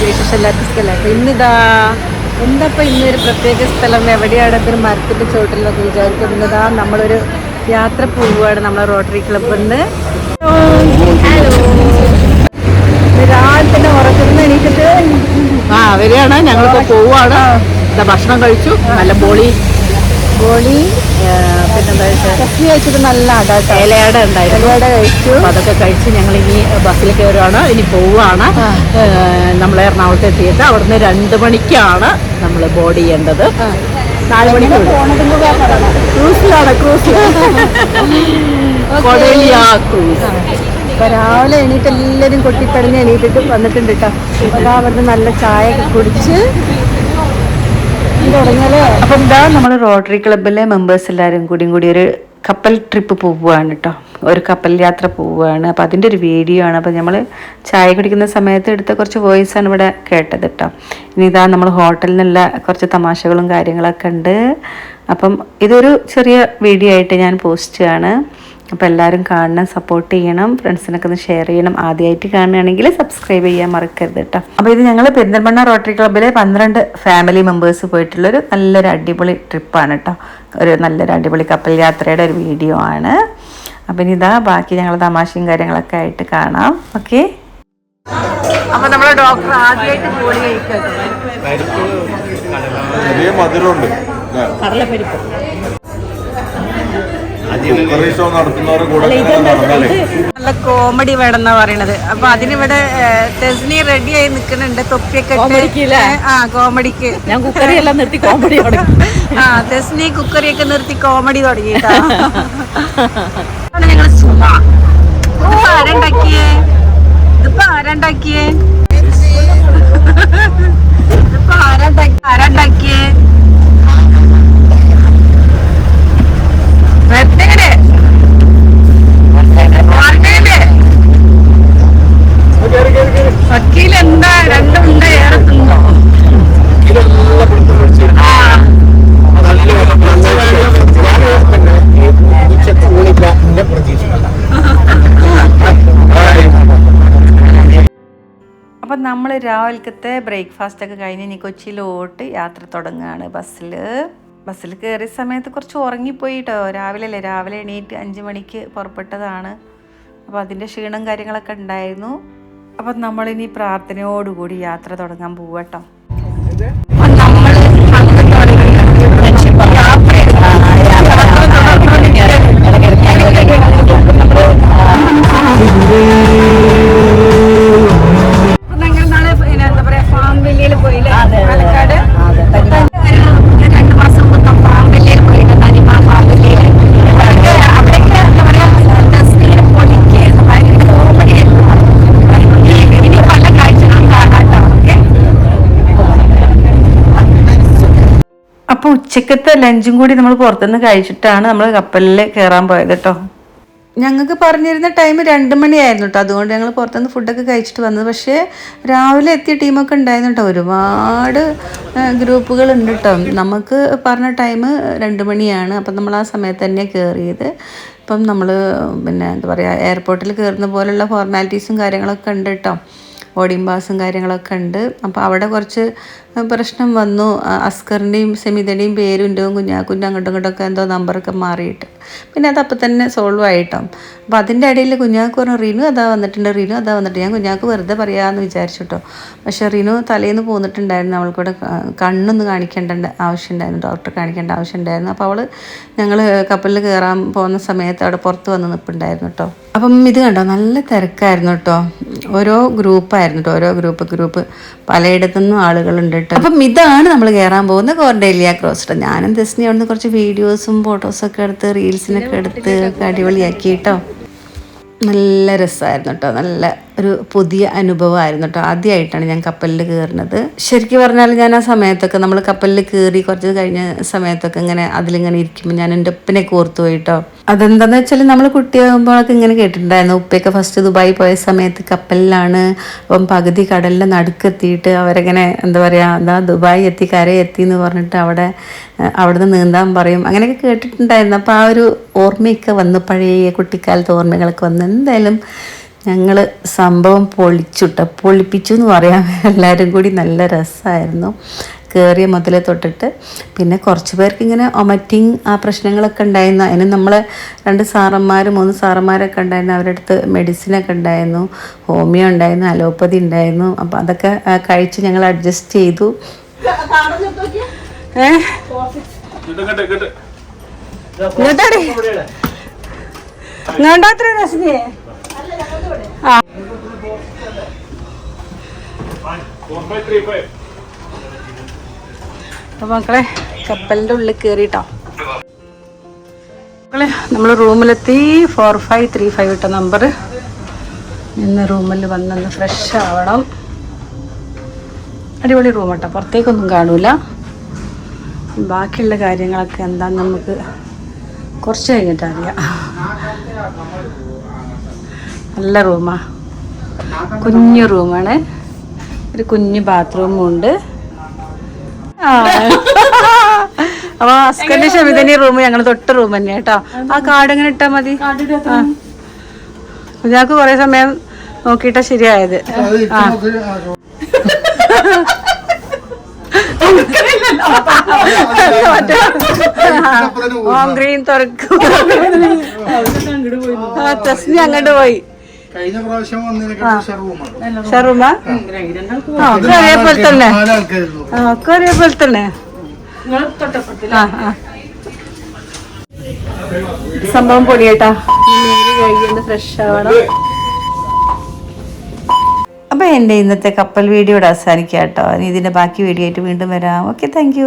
വിശേഷം എല്ലാവർക്കും അപ്പം ഇന്നിതാ എന്തപ്പോൾ ഇന്നൊരു പ്രത്യേക സ്ഥലം? എവിടെയാണ് ഒരു മരത്തിന്റെ ചോട്ടിലൊക്കെ വിചാരിക്കും ഇന്നിതാ നമ്മളൊരു യാത്ര പോവുകയാണ് നമ്മളെ റോട്ടറി ക്ലബ്ബിൽ നിന്ന് ഹലോ. രാവിലെ ഉറക്കുന്ന എണീറ്റിട്ട്. ആ വരികയാണ്. ഞങ്ങളിപ്പോൾ പോവുകയാണ്. ഭക്ഷണം കഴിച്ചു. നല്ല ബോളി ബോളി പിന്നെന്താ വെച്ചാൽ നല്ല അടാട്ടോ ഇലയട ഉണ്ടായിരുന്നു. ഇലയുടെ കഴിച്ചു. അപ്പൊ അതൊക്കെ കഴിച്ച് ഞങ്ങൾ ഇനി ബസ്സിൽ കയറുകയാണ് ഇനി പോവുകയാണ്. നമ്മൾ എറണാകുളത്ത് എത്തിയിട്ട് അവിടുന്ന് രണ്ട് മണിക്കാണ് നമ്മൾ ബോർഡ് ചെയ്യേണ്ടത്. നാല് മണിക്ക് ക്രൂസിലാണ് കൊടലിയ ക്രൂസ്. രാവിലെ എണീറ്റ് എല്ലാവരും കൊട്ടിപ്പടഞ്ഞ് എണീറ്റിട്ട് വന്നിട്ടുണ്ട് കേട്ടോ. അതാ അവിടുന്ന് നല്ല ചായ കുടിച്ച് അപ്പം ഇതാ നമ്മൾ റോട്ടറി ക്ലബിലെ മെമ്പേഴ്സ് എല്ലാവരും കൂടിയും കൂടി ഒരു കപ്പൽ ട്രിപ്പ് പോവുകയാണ് കേട്ടോ ഒരു കപ്പൽ യാത്ര പോവുകയാണ്. അപ്പം അതിന്റെ ഒരു വീഡിയോ ആണ്. അപ്പം നമ്മൾ ചായ കുടിക്കുന്ന സമയത്ത് എടുത്ത കുറച്ച് വോയിസ് ആണ് ഇവിടെ കേട്ടത് കേട്ടോ ഇനി ഇതാ നമ്മൾ ഹോട്ടലിൽ നിന്നുള്ള കുറച്ച് തമാശകളും കാര്യങ്ങളൊക്കെ ഉണ്ട്. അപ്പം ഇതൊരു ചെറിയ വീഡിയോ ആയിട്ട് ഞാൻ പോസ്റ്റ് ആണ് അപ്പോൾ എല്ലാവരും കാണണം സപ്പോർട്ട് ചെയ്യണം ഫ്രണ്ട്സിനൊക്കെ ഒന്ന് ഷെയർ ചെയ്യണം. ആദ്യമായിട്ട് കാണുകയാണെങ്കിൽ സബ്സ്ക്രൈബ് ചെയ്യാൻ മറക്കരുത് കേട്ടോ അപ്പോൾ ഇത് ഞങ്ങൾ പെരിന്തൽമണ്ണ റോട്ടറി ക്ലബ്ബിലെ പന്ത്രണ്ട് ഫാമിലി മെമ്പേഴ്സ് പോയിട്ടുള്ളൊരു നല്ലൊരു അടിപൊളി ട്രിപ്പാണ് കേട്ടോ ഒരു നല്ലൊരു അടിപൊളി കപ്പൽ യാത്രയുടെ ഒരു വീഡിയോ ആണ്. അപ്പം ഇനി ഇതാ ബാക്കി ഞങ്ങൾ തമാശയും കാര്യങ്ങളൊക്കെ ആയിട്ട് കാണാം. ഓക്കെ അപ്പൊ നമ്മളെ ഡോക്ടർ ആദ്യമായിട്ട് ബോളി കഴിക്കുന്നത് കടലപ്പരിപ്പ്. നല്ല കോമഡി വേണമെന്നാ പറയണത്. അപ്പൊ അതിനിവിടെ തെസ്നി റെഡി ആയി നിക്കുന്നുണ്ട്. തൊപ്പിയൊക്കെ? ആ കോമഡിക്ക് ഞാൻ കുക്കറി എല്ലാം നിർത്തി കോമഡി ആ തെസ്നി കുക്കറിയൊക്കെ നിർത്തി കോമഡി തുടങ്ങി ഞങ്ങൾ സുമ ആരുണ്ടാക്കിയേ? ഇതിപ്പോ ആരുണ്ടാക്കിയേ? ഇതിപ്പോ ആരുണ്ടാക്കി ആരുണ്ടാക്കിയേ? അപ്പം നമ്മൾ രാവിലത്തെ ബ്രേക്ക്ഫാസ്റ്റ് ഒക്കെ കഴിഞ്ഞ് ഇനി കൊച്ചിയിലോട്ട് യാത്ര തുടങ്ങുകയാണ് ബസ്സിൽ ബസ്സിൽ കയറിയ സമയത്ത് കുറച്ച് ഉറങ്ങിപ്പോയി കേട്ടോ രാവിലെ അല്ലേ രാവിലെ എണീറ്റ് അഞ്ച് മണിക്ക് പുറപ്പെട്ടതാണ്. അപ്പോൾ അതിന്റെ ക്ഷീണം കാര്യങ്ങളൊക്കെ ഉണ്ടായിരുന്നു. അപ്പം നമ്മളിനി പ്രാർത്ഥനയോടുകൂടി യാത്ര തുടങ്ങാൻ പോവാട്ടോ അപ്പോൾ ഉച്ചക്കത്തെ ലഞ്ചും കൂടി നമ്മൾ പുറത്തുനിന്ന് കഴിച്ചിട്ടാണ് നമ്മൾ കപ്പലിൽ കയറാൻ പോയത് കേട്ടോ ഞങ്ങൾക്ക് പറഞ്ഞിരുന്ന ടൈം രണ്ട് മണിയായിരുന്നു കേട്ടോ അതുകൊണ്ട് ഞങ്ങൾ പുറത്തുനിന്ന് ഫുഡൊക്കെ കഴിച്ചിട്ട് വന്നത്. പക്ഷേ രാവിലെ എത്തിയ ടീമൊക്കെ ഉണ്ടായിരുന്നു കേട്ടോ ഒരുപാട് ഗ്രൂപ്പുകൾ ഉണ്ട് കേട്ടോ നമുക്ക് പറഞ്ഞ ടൈം രണ്ട് മണിയാണ്. അപ്പം നമ്മൾ ആ സമയത്ത് തന്നെ കയറിയത് ഇപ്പം നമ്മൾ പിന്നെ എന്താ പറയുക എയർപോർട്ടിൽ കയറുന്ന പോലുള്ള ഫോർമാലിറ്റീസും കാര്യങ്ങളൊക്കെ ഉണ്ട് കേട്ടോ ബോർഡിംഗ് പാസും കാര്യങ്ങളൊക്കെ ഉണ്ട്. അപ്പോൾ അവിടെ കുറച്ച് പ്രശ്നം വന്നു. അസ്കറിന്റെയും സെമിതയുടെയും പേരും ഉണ്ടും കുഞ്ഞാക്കുന്റെ അങ്ങോട്ടും ഇങ്ങോട്ടൊക്കെ എന്തോ നമ്പറൊക്കെ മാറിയിട്ട്. പിന്നെ അത് അപ്പം തന്നെ സോൾവ് ആയിട്ടോ. അപ്പോൾ അതിന്റെ ഇടയിൽ കുഞ്ഞാക്ക് പറഞ്ഞു റീനു അതാ വന്നിട്ടുണ്ട് റീനു അതാ വന്നിട്ട് ഞാൻ കുഞ്ഞാക്ക് വെറുതെ പറയാമെന്ന് വിചാരിച്ചു കേട്ടോ പക്ഷേ റീനു തലേന്ന് പോന്നിട്ടുണ്ടായിരുന്നു. അവൾക്കൂടെ കണ്ണൊന്ന് കാണിക്കേണ്ട ആവശ്യമുണ്ടായിരുന്നു ഡോക്ടറെ കാണിക്കേണ്ട ആവശ്യമുണ്ടായിരുന്നു അപ്പോൾ അവൾ ഞങ്ങൾ കപ്പലിൽ കയറാൻ പോകുന്ന സമയത്ത് അവിടെ പുറത്ത് വന്ന് നിൽപ്പുണ്ടായിരുന്നു കേട്ടോ അപ്പം ഇത് കണ്ടോ? നല്ല തിരക്കായിരുന്നു കേട്ടോ ഓരോ ഗ്രൂപ്പായിരുന്നു കേട്ടോ ഓരോ ഗ്രൂപ്പ് ഗ്രൂപ്പ്. പലയിടത്തു നിന്നും ആളുകളുണ്ട് കേട്ടോ അപ്പം ഇതാണ് നമ്മൾ കയറാൻ പോകുന്ന കോർഡേലിയ ക്രോസ് ഞാനും ദസ്നി അവിടുന്ന് കുറച്ച് വീഡിയോസും ഫോട്ടോസൊക്കെ എടുത്ത് റീൽസിനൊക്കെ എടുത്ത് ഒക്കെ അടിപൊളിയാക്കി കേട്ടോ നല്ല രസമായിരുന്നു കേട്ടോ നല്ല ഒരു പുതിയ അനുഭവമായിരുന്നു കേട്ടോ. ആദ്യമായിട്ടാണ് ഞാൻ കപ്പലിൽ കയറുന്നത്. ശരിക്കും പറഞ്ഞാൽ ഞാൻ ആ സമയത്തൊക്കെ നമ്മൾ കപ്പലിൽ കയറി കുറച്ച് കഴിഞ്ഞ സമയത്തൊക്കെ ഇങ്ങനെ അതിലിങ്ങനെ ഇരിക്കുമ്പോൾ ഞാൻ എന്റെ ഉപ്പിനെ കോർത്തു പോയിട്ടോ അതെന്താന്ന് വെച്ചാൽ നമ്മൾ കുട്ടിയാകുമ്പോഴൊക്കെ ഇങ്ങനെ കേട്ടിട്ടുണ്ടായിരുന്നു. ഉപ്പയൊക്കെ ഫസ്റ്റ് ദുബായി പോയ സമയത്ത് കപ്പലിലാണ് അപ്പം പകുതി കടലിന്റെ നടുക്കെത്തിയിട്ട് അവരങ്ങനെ എന്താ പറയുക എന്താ ദുബായ് എത്തി കര എത്തി എന്ന് പറഞ്ഞിട്ട് അവിടെ അവിടെ അവിടുന്ന് നീന്താൻ പറയും. അങ്ങനെയൊക്കെ കേട്ടിട്ടുണ്ടായിരുന്നു. അപ്പോൾ ആ ഒരു ഓർമ്മയൊക്കെ വന്നു. പഴയ കുട്ടിക്കാലത്ത് ഓർമ്മകളൊക്കെ വന്നു. എന്തായാലും ഞങ്ങൾ സംഭവം പൊളിച്ചുട്ട. പൊളിപ്പിച്ചു എന്ന് പറയാം എല്ലാവരും കൂടി നല്ല രസമായിരുന്നു കയറിയ മുതലേ തൊട്ടിട്ട്. പിന്നെ കുറച്ച് പേർക്ക് ഇങ്ങനെ ഒമറ്റിങ് ആ പ്രശ്നങ്ങളൊക്കെ ഉണ്ടായിരുന്നു. അതിന് നമ്മൾ രണ്ട് സാറന്മാർ മൂന്ന് സാറന്മാരൊക്കെ ഉണ്ടായിരുന്നു. അവരുടെ അടുത്ത് മെഡിസിനൊക്കെ ഉണ്ടായിരുന്നു. ഹോമിയോ ഉണ്ടായിരുന്നു അലോപ്പതി ഉണ്ടായിരുന്നു. അപ്പോൾ അതൊക്കെ കഴിച്ച് ഞങ്ങൾ അഡ്ജസ്റ്റ് ചെയ്തു. ഏഹ് അപ്പൊ മക്കളെ കപ്പലിന്റെ ഉള്ളിൽ കേറിട്ടോ മക്കളെ നമ്മൾ റൂമിലെത്തി. ഫോർ ഫൈവ് ത്രീ ഫൈവ് ഇട്ട നമ്പർ ഇന്ന് റൂമിൽ വന്നൊന്ന് ഫ്രഷ് ആവണം. അടിപൊളി റൂം കേട്ടോ പുറത്തേക്കൊന്നും കാണൂല. ബാക്കിയുള്ള കാര്യങ്ങളൊക്കെ എന്താന്ന് നമുക്ക് കുറച്ച് കഴിഞ്ഞിട്ട് അറിയാം. നല്ല റൂമാ കുഞ്ഞു റൂമാണ് ഒരു കുഞ്ഞു ബാത്റൂമും ഉണ്ട്. ആ. അപ്പൊ ഹസ്ബൻഡ് ഷമിതന്റെ റൂം ഞങ്ങൾ തൊട്ട റൂം തന്നെ കേട്ടോ. ആ കാർഡ് എങ്ങനെ ഇട്ടാ മതി? ഞങ്ങൾക്ക് കൊറേ കുറെ സമയം നോക്കിയിട്ടാ ശരിയായത്. ആ. ഓം ഗ്രീൻ തുറക്കും. ആ തസ്നി അങ്ങോട്ട് പോയി. കഴിഞ്ഞ പ്രാവശ്യം ഒക്കെ ഒരേപോലെ തന്നെ. ഒക്കെ ഒരേപോലെ തന്നെ സംഭവം പൊടിയേട്ടാ. ഫ്രഷ് ആവണം. അപ്പോൾ എന്റെ ഇന്നത്തെ കപ്പൽ വീഡിയോ ഇവിടെ അവസാനിക്കാം കേട്ടോ. ഇനി ഇതിന്റെ ബാക്കി വീഡിയോ ആയിട്ട് വീണ്ടും വരാം. Okay thank